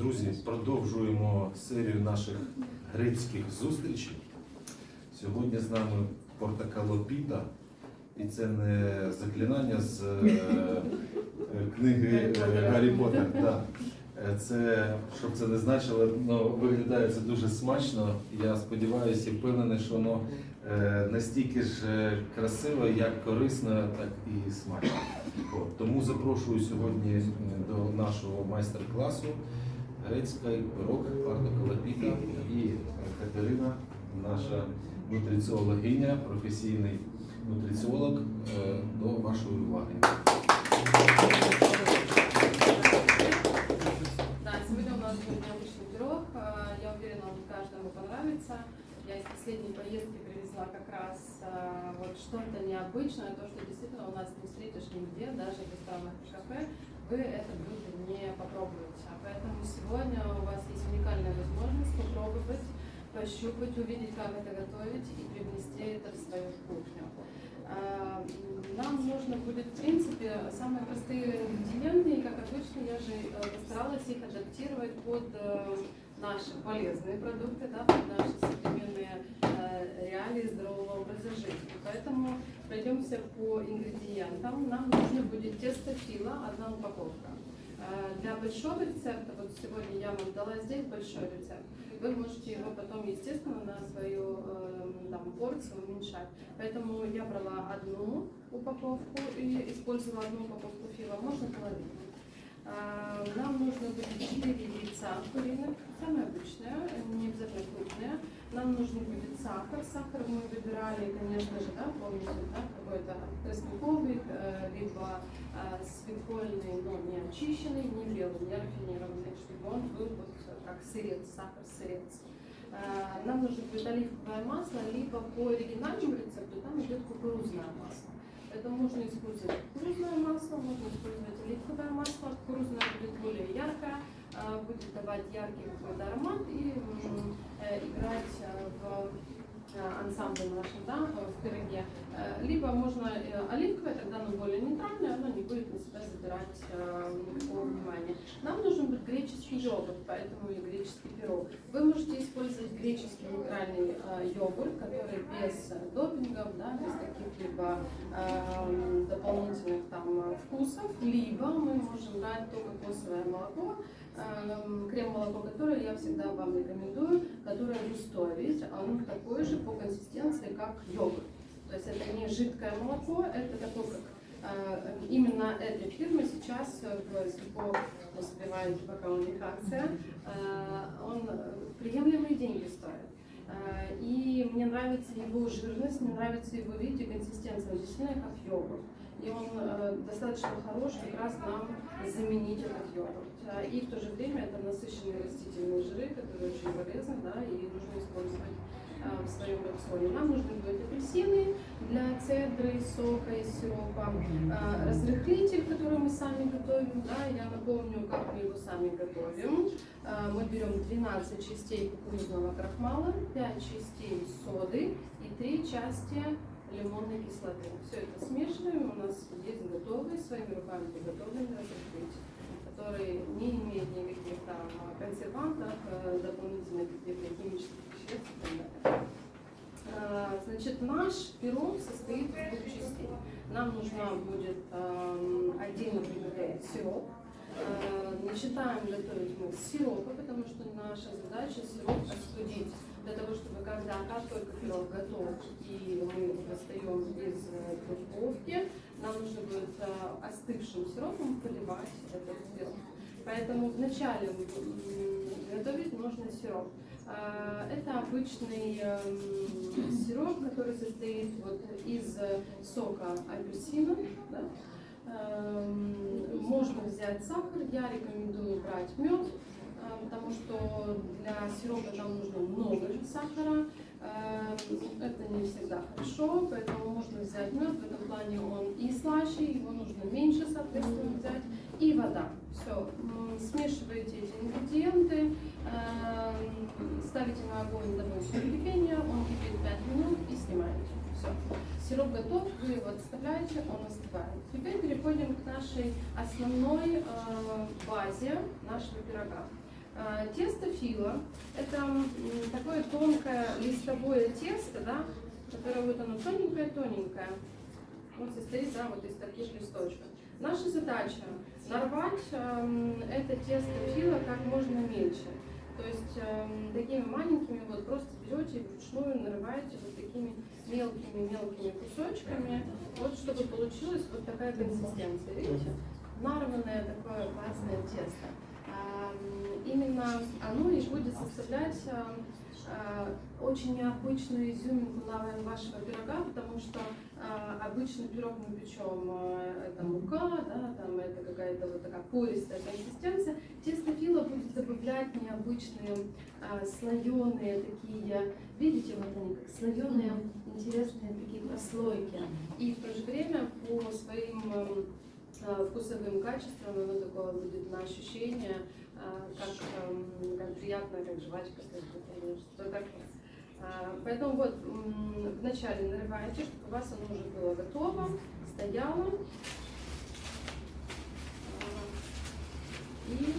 Друзі, продовжуємо серію наших грецьких зустрічей. Сьогодні з нами Портакалопіта, і це не заклинання з е, е, книги е, Гаррі Поттер. Да. Це, щоб це не значило, ну, виглядає це дуже смачно. Я сподіваюся і впевнений, що воно настільки ж красиво, як корисно, так і смачно. От, тому запрошую сьогодні до нашого майстер-класу грецький пирог Парто Калапіта і е, Катерина, наша нутриціологиня, професійний нутриціолог, е, до вашої уваги. Да, сегодня у нас будет необычный пирог. А, Я уверена, он каждому понравится. Я из последней поездки привезла как раз а, вот что-то необычное, то, что действительно у нас не встретишь нигде, даже в ресторанах и кафе. Вы это блюдо не попробуете. Поэтому сегодня у вас есть уникальная возможность попробовать, пощупать, увидеть, как это готовить и привнести это в свою кухню. А, Нам нужно будет, в принципе, самые простые ингредиенты, и как обычно, я же э, постаралась их адаптировать под э, наши полезные продукты, да, под наши современные э, реалии здорового образа жизни. Поэтому пройдемся по ингредиентам. Нам нужно будет тесто фила, одна упаковка. Э, Для большого рецепта, вот сегодня я вам дала здесь большой рецепт, вы можете его потом, естественно, на свою э, там, порцию уменьшать. Поэтому я брала одну упаковку и использовала одну упаковку фила, можно половину. А, Нам нужно будет 4 яйца куриных, самое обычное, не обязательно крупное. Нам нужен будет сахар. Сахар мы выбирали, конечно же, да, помните, да, какой-то тростниковый, э, либо э, свекольный, но не очищенный, не белый, не рафинированный, чтобы он был вот как сырец, сахар-сырец. Э, Нам нужно будет оливковое масло, либо по оригинальному рецепту там идет кукурузное масло. Поэтому можно использовать кукурузное масло, можно использовать оливковое масло. Кукурузное будет более яркое, будет давать яркий какой-то аромат и э, играть э, в э, ансамбле нашем, да, в пироге. Э, Либо можно э, оливковое, тогда оно более нейтральное, оно не будет на себя забирать э, никакого внимания. Нам нужен будет греческий йогурт, поэтому и греческий пирог. Вы можете использовать греческий натуральный э, йогурт, который без э, допингов, да, без каких-либо э, дополнительных там вкусов, либо мы можем брать только кокосовое молоко, э, крем-молоко, которое я всегда вам рекомендую, которое густое, видите, оно такое же по консистенции, как йогурт. То есть это не жидкое молоко, это такое, как э, именно этой фирмы сейчас э, в Сельпо успевает, пока них акция, э, он приемлемые деньги стоит. Э, И мне нравится его жирность, мне нравится его вид и консистенция, он действительно как йогурт. И он э, достаточно хорош как раз нам заменить этот йогурт. Э, И в то же время это насыщенные растительные жиры, которые очень полезны, да, и нужно использовать в своем рационе. Нам нужны будут апельсины для цедры, сока и сиропа, э, разрыхлитель, который мы сами готовим, да, я напомню, как мы его сами готовим. Э, Мы берем 12 частей кукурузного крахмала, 5 частей соды и 3 части лимонной кислоты. Все это смешиваем, у нас есть готовый, своими руками приготовленный разрыхлитель, который не имеет никаких там консервантов, э, дополнительных каких-то химических Э, Значит, наш пирог состоит из двух частей. Нам нужна будет эм, отдельно приготовить сироп. Э, Начинаем готовить мы с сиропа, потому что наша задача сироп остудить. Для того, чтобы когда как только пирог готов и мы достаем из э, духовки, нам нужно будет э, остывшим сиропом поливать этот пирог. Поэтому вначале готовить нужно сироп. А, Это обычный эм, сироп, который состоит вот из э, сока апельсина. да. Эм, Можно взять сахар, я рекомендую брать мед, э, потому что для сиропа нам нужно много сахара. Эм, Это не всегда хорошо, поэтому можно взять мед. В этом плане он и слаще, его нужно меньше, соответственно, взять. И вода. Все. Смешиваете эти ингредиенты, эм, ставите на огонь до большего кипения, он кипит 5 минут и снимаете. Все. Сироп готов, вы его отставляете, он остывает. Теперь переходим к нашей основной э, базе нашего пирога. А, Тесто фила – это такое тонкое листовое тесто, да, которое вот оно тоненькое-тоненькое. Вот состоит да, вот из таких листочков. Наша задача – нарвать эм, это тесто фила как можно мельче. То есть эм, такими маленькими вот просто берете и вручную нарываете вот такими мелкими-мелкими кусочками, вот чтобы получилась вот такая консистенция. Видите? Нарванное такое классное тесто. А, м, Именно оно и будет составлять а, очень необычную изюминку на- вашего пирога, потому что а, обычный пирог мы печем, а, это мука, да, там это какая-то вот такая пористая консистенция. Тесто фила будет добавлять необычные а, слоеные такие, видите, вот они как слоеные интересные такие прослойки. И в то же время по своим а, вкусовым качествам оно такое будет на ощущение, а, как, эм, как приятно, как жвачка, как такое. А, Поэтому вот вначале нарываете, чтобы у вас оно уже было готово, стояло. А, И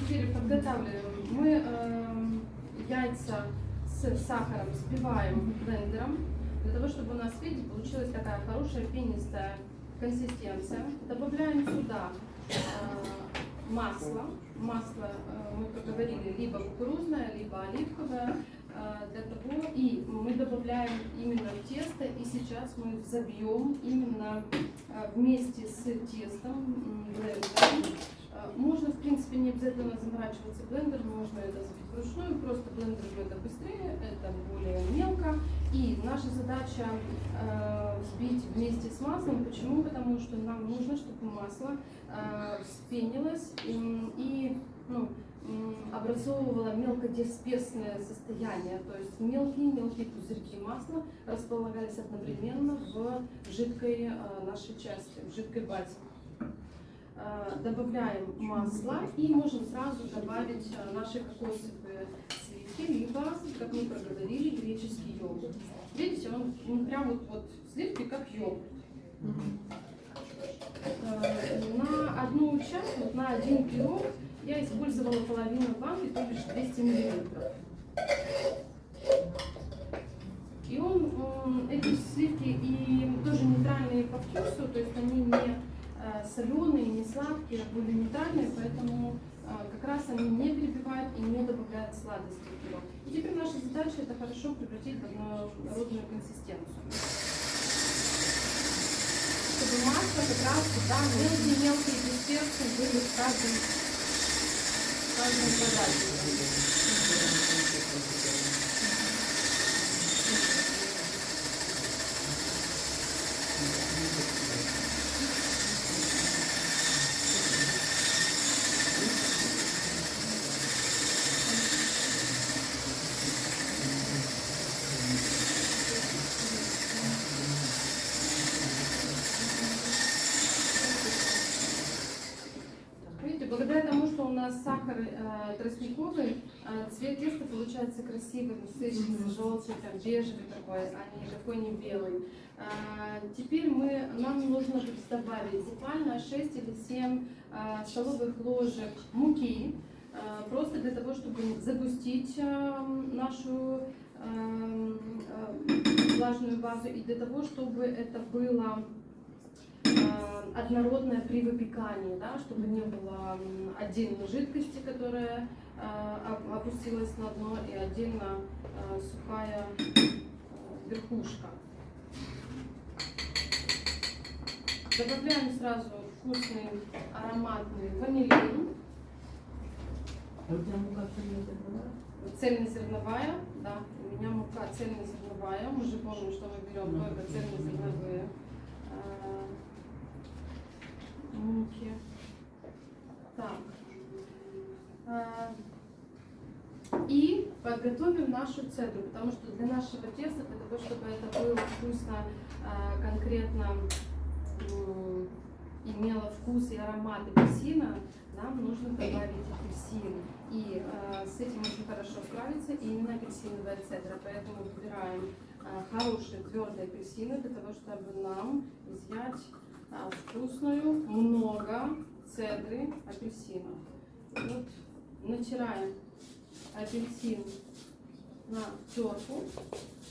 теперь подготавливаем. Мы эм, яйца с сахаром взбиваем блендером, для того, чтобы у нас, видите, получилась такая хорошая пенистая консистенция. Добавляем сюда э, масло. Масло, э, мы проговорили, либо кукурузное, либо оливковое. э, Для того, и мы добавляем именно в тесто, и сейчас мы взобьем именно э, вместе с тестом блендером. Э, Можно, в принципе, не обязательно заморачиваться блендером, можно это взбить вручную, просто блендер это быстрее, это более мелко. И наша задача взбить вместе с маслом. Почему? Потому что нам нужно, чтобы масло вспенилось и, ну, м, образовывало мелкодиспесное состояние, то есть мелкие-мелкие пузырьки масла располагались одновременно в жидкой э, нашей части, в жидкой базе. Э, Добавляем масло и можем сразу добавить э, наши кокосовые сливки, либо, как мы проговорили, греческий йогурт. Видите, он, он прям вот, вот сливки как йогурт. На одну часть, вот на один пирог я использовала половину банки, то бишь 200 миллилитров. И он, эти сливки и тоже нейтральные по вкусу, то есть они не соленые, не сладкие, а более нейтральные, поэтому э, как раз они не перебивают и не добавляют сладости в пирог. И теперь наша задача это хорошо превратить в однородную консистенцию. Чтобы масло как раз да, мелкие-мелкие дисперсы были в каждом, в каждом квадратике. Видите, благодаря тому, что у нас сахар э, тростниковый, э, цвет теста получается красивый, насыщенный, желтый, там, бежевый такой, а не такой не белый. Э, теперь мы, нам нужно будет добавить буквально 6 или 7 э, столовых ложек муки, э, просто для того, чтобы загустить э, нашу э, э, влажную базу и для того, чтобы это было однородное при выпекании, да, чтобы не было отдельно жидкости, которая э, оп- опустилась на дно, и отдельно э, сухая э, верхушка. Добавляем сразу вкусный ароматный ванилин, у тебя мука цельнозерновая? цельнозерновая, да, у меня мука цельнозерновая, мы же помним, что мы берем только цельнозерновые э, муки. Так. Э, И подготовим нашу цедру, потому что для нашего теста, для того, чтобы это было вкусно, э, конкретно м, имело вкус и аромат апельсина, нам нужно добавить апельсин. И э, с этим очень хорошо справится именно апельсиновая цедра. Поэтому выбираем э, хорошие твердые апельсины для того, чтобы нам изъять э, вкусную много цедры апельсина. Вот натираем апельсин на терку.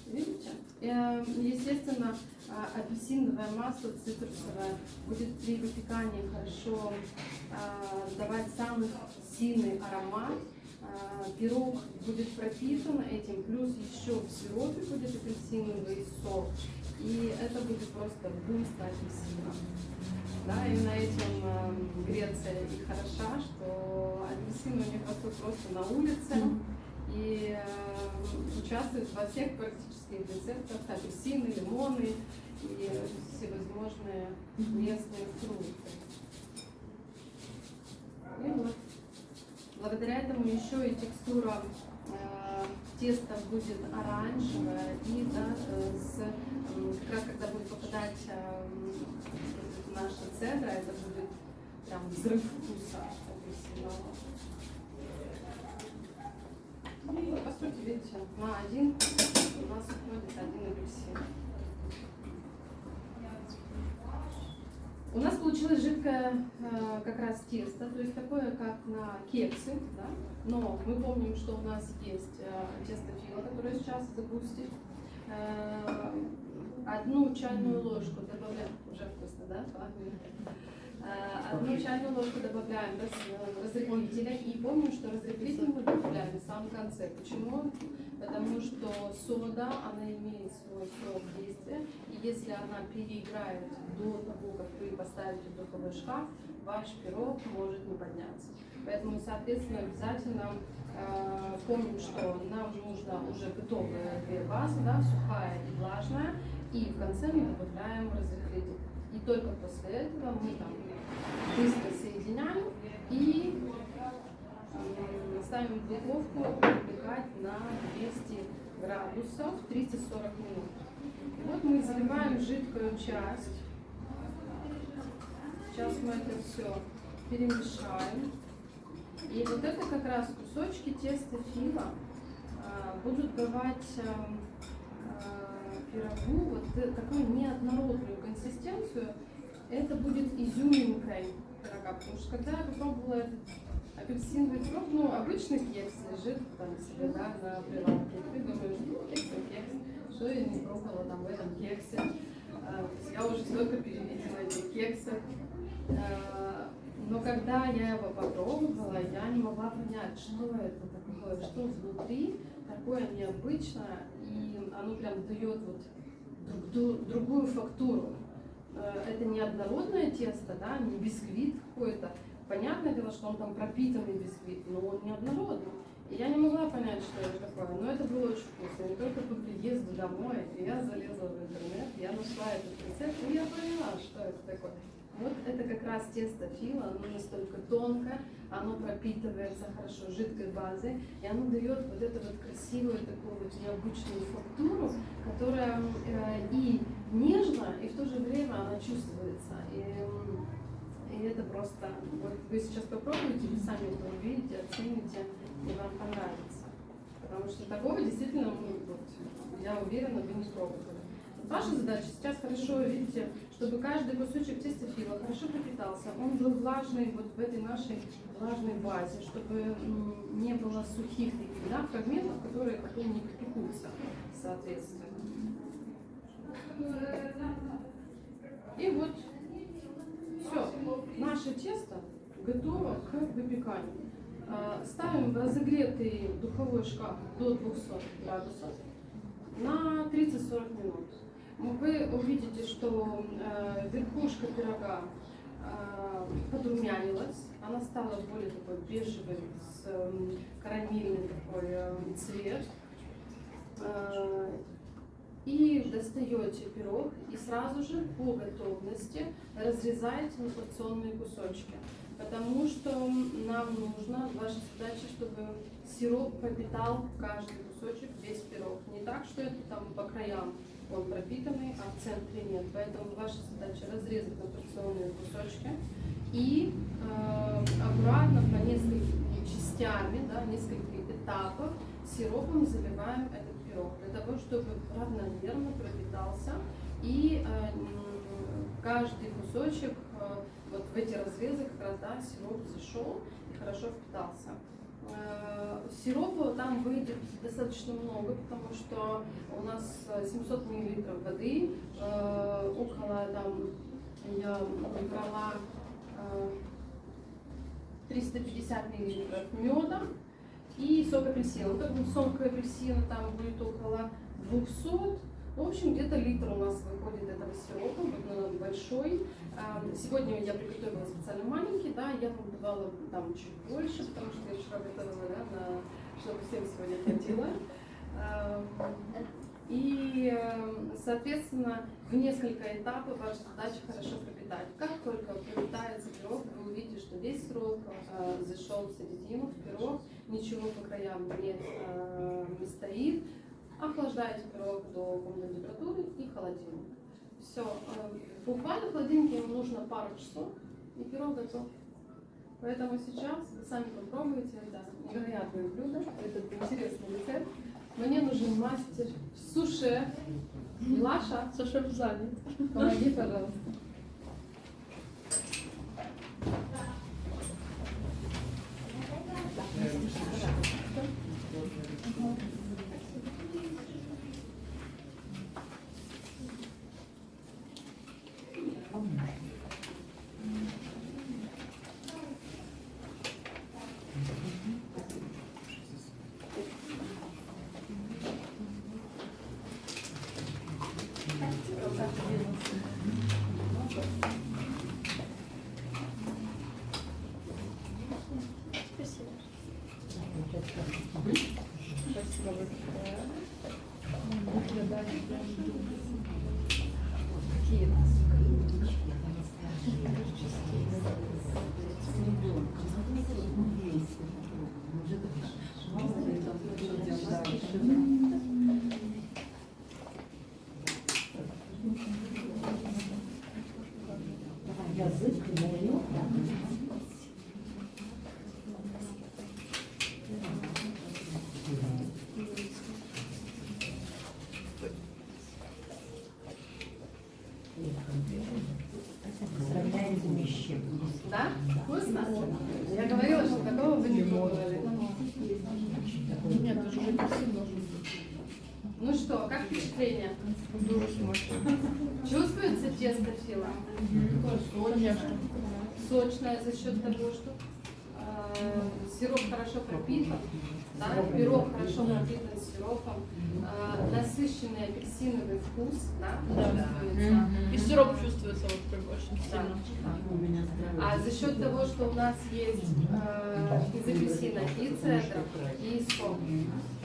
Видите? Э, Естественно, а, апельсиновое масло цитрусовое будет при выпекании хорошо а, давать самый сильный аромат. А, Пирог будет пропитан этим, плюс еще в сиропе будет апельсиновый сок. И это будет просто буст апельсина. Да, именно этим э, Греция и хороша, что апельсины у них растут просто на улице и э, участвуют во всех практически рецептах апельсины, лимоны и всевозможные местные фрукты. И вот. Благодаря этому еще и текстура э, теста будет оранжевая и да, э, с, как раз когда будет попадать э, м, наша цедра, это будет прям взрыв вкуса апельсинового. Ну И по сути, видите, на один у нас уходит один апельсин. У нас получилось жидкое э, как раз тесто, то есть такое, как на кексы, да? но мы помним, что у нас есть э, тесто фила, которое сейчас загустит. Э, одну чайную ложку добавляем, уже вкусно, да? Э, Одну чайную ложку добавляем раз- разрыхлителя. И помним, что разрыхлитель мы добавляем в самом конце. Почему? Потому что сода, она имеет свой срок действия. И если она переиграет до того, как вы поставите в духовой шкаф, ваш пирог может не подняться. Поэтому, соответственно, обязательно э, помним, что нам нужно уже готовая две базы, да, сухая и влажная. И в конце мы добавляем разрыхлитель. И только после этого мы там быстро соединяем и м, ставим духовку выпекать на 200 градусов 30-40 минут. Вот мы заливаем жидкую часть. Сейчас мы это все перемешаем. И вот это как раз кусочки теста фила а, будут давать ам, а, пирогу вот э- такую неоднородную консистенцию. Это будет пирога, потому что когда я попробовала этот апельсиновый пирог, ну, обычный кекс лежит там себе, да, на прилавке. Ты думаешь, ну, кекс кекс, что я не пробовала там в этом кексе. А, я уже столько перевидела этих кексов. А, Но когда я его попробовала, я не могла понять, что это такое, что внутри такое необычное, и оно прям дает вот друг- дру- другую фактуру. Э, Это не однородное тесто, да, не бисквит какой-то. Понятное дело, что он там пропитанный бисквит, но он не однородный. И я не могла понять, что это такое, но это было очень вкусно. И только по приезду домой я залезла в интернет, я нашла этот рецепт, и я поняла, что это такое. Вот это как раз тесто фила, оно настолько тонкое, оно пропитывается хорошо жидкой базой, и оно дает вот эту вот красивую такую вот необычную фактуру, которая э, и нежно, и в то же время она чувствуется. И, и это просто, вот вы сейчас попробуйте, вы сами это увидите, оцените, и вам понравится. Потому что такого действительно, ну, вот, я уверена, вы не пробовали. Ваша задача сейчас хорошо, видите, чтобы каждый кусочек теста фила хорошо пропитался. Он был влажный вот в этой нашей влажной базе, чтобы не было сухих таких да, фрагментов, которые потом не припекутся, соответственно. И вот все, наше тесто готово к выпеканию. А, Ставим в разогретый духовой шкаф до 200 градусов на 30-40 минут. Вы увидите, что э, верхушка пирога э, подрумянилась, она стала более такой бежевой, с эм, карамельный такой э, цвет. Э, и достаете пирог и сразу же по готовности разрезаете на порционные кусочки. Потому что нам нужно, ваша задача, чтобы сироп пропитал каждый кусочек весь пирог. Не так, что это там по краям он пропитанный, а в центре нет. Поэтому ваша задача разрезать на порционные кусочки и э, аккуратно по нескольким частями, да, нескольких этапов сиропом заливаем этот пирог для того, чтобы равномерно пропитался и э, каждый кусочек э, вот в эти разрезы как раз да, сироп зашел и хорошо впитался. Э, Сиропа там выйдет достаточно много, потому что у нас э, 700 миллилитров воды, э, около там я брала э, 350 миллилитров меда и сок апельсина. Вот этот сок апельсина там будет около 200. В общем, где-то литр у нас выходит этого сиропа, вот он большой. А, Сегодня я приготовила специально маленький, да, я вам давала там чуть больше, потому что я вчера готовила, да, на, чтобы всем сегодня хватило. А, И, э, соответственно, в несколько этапов ваша задача хорошо пропитать. Как только пропитается пирог, вы увидите, что весь срок э, зашел в середину, в пирог, ничего по краям не, э, не стоит. Охлаждаете пирог до комнатной температуры и в холодильник. Все. Буквально в холодильнике вам нужно пару часов, и пирог готов. Поэтому сейчас вы сами попробуйте. Это невероятное блюдо, этот интересный рецепт. Мне нужен мастер суше. Милаша, Саша занят. помоги, пожалуйста. Joseph. Сочное за счет того, что э, сироп хорошо пропитан, да? пирог хорошо пропитан сиропом, э, насыщенный апельсиновый вкус, да, чувствуется. И сироп чувствуется вот прям очень Да. сильно. А за счет того, что у нас есть э, из апельсина и цедр, и сок.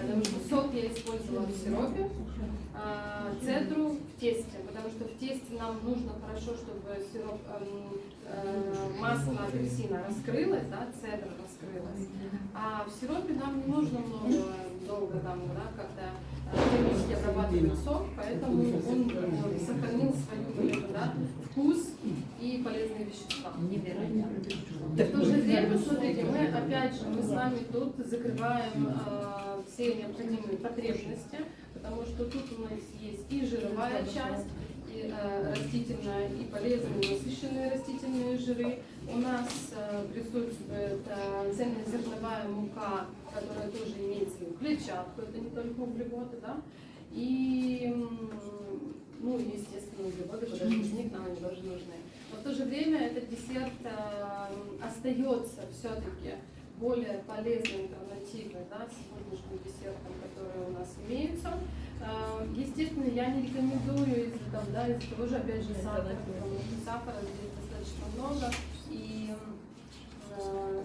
Потому что сок я использовала в сиропе, а цедру тесте. Потому что в тесте нам нужно хорошо, чтобы сироп, эм, э, масло апельсина раскрылось, да, цедра раскрылась. А в сиропе нам не нужно много, долго там, да, когда э, химически обрабатывать сок, поэтому он э, сохранил свою да, вкус и полезные вещества. В то же время, смотрите, мы опять же, мы с вами тут закрываем э, все необходимые потребности, потому что тут у нас есть и жировая часть, и э, растительная, и полезные насыщенные растительные жиры. У нас э, присутствует э, цельнозерновая мука, которая тоже имеет свою клетчатку, это не только углеводы, да, и, ну, естественно, углеводы, же без них нам они тоже нужны. Но в то же время этот десерт э, остается все-таки более полезной альтернативой да, сегодняшним десертам, которые у нас имеются. Э, Естественно, я не рекомендую из-за там, да, из того же, опять же, сахара, потому что сахара здесь достаточно много. И э,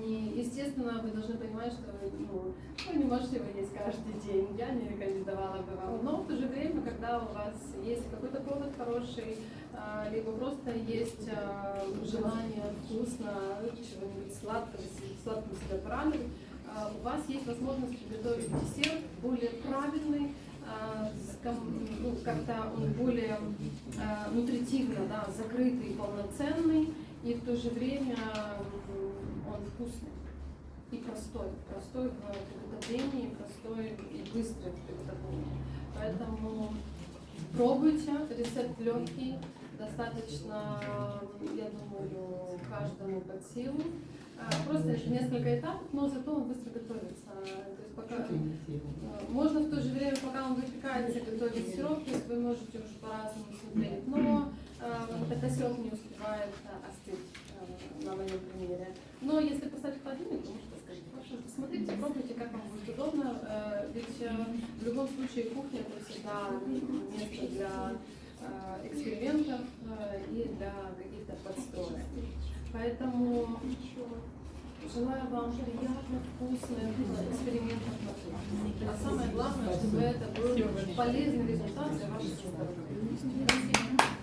не, естественно, вы должны понимать, что ну, вы не можете его есть каждый день. Я не рекомендовала бы вам. Но в то же время, когда у вас есть какой-то повод хороший, а, либо просто есть а, желание вкусно чего-нибудь сладкого, сладкого себя порадовать, а, у вас есть возможность приготовить десерт более правильный, а, ну, как-то он более а, нутритивно, да, закрытый, полноценный, и в то же время он вкусный и простой, простой в приготовлении, простой и быстрый в приготовлении. Поэтому пробуйте, рецепт легкий, достаточно, я думаю, каждому под силу. А, Просто это несколько этапов, но зато он быстро готовится. То есть пока э, можно в то же время, пока он выпекается, готовить сироп, то есть вы можете уже по-разному смотреть. Но э, тогда сироп не успевает остыть на моем примере. Но если поставить в холодильник, то можете сказать, пожалуйста, смотрите, пробуйте, как вам будет удобно. Ведь в любом случае кухня это всегда место для экспериментов э, и для каких-то подстроек. Поэтому желаю вам приятных, вкусных экспериментов на кухне. А самое главное, чтобы это был полезный результат для вашего здоровья.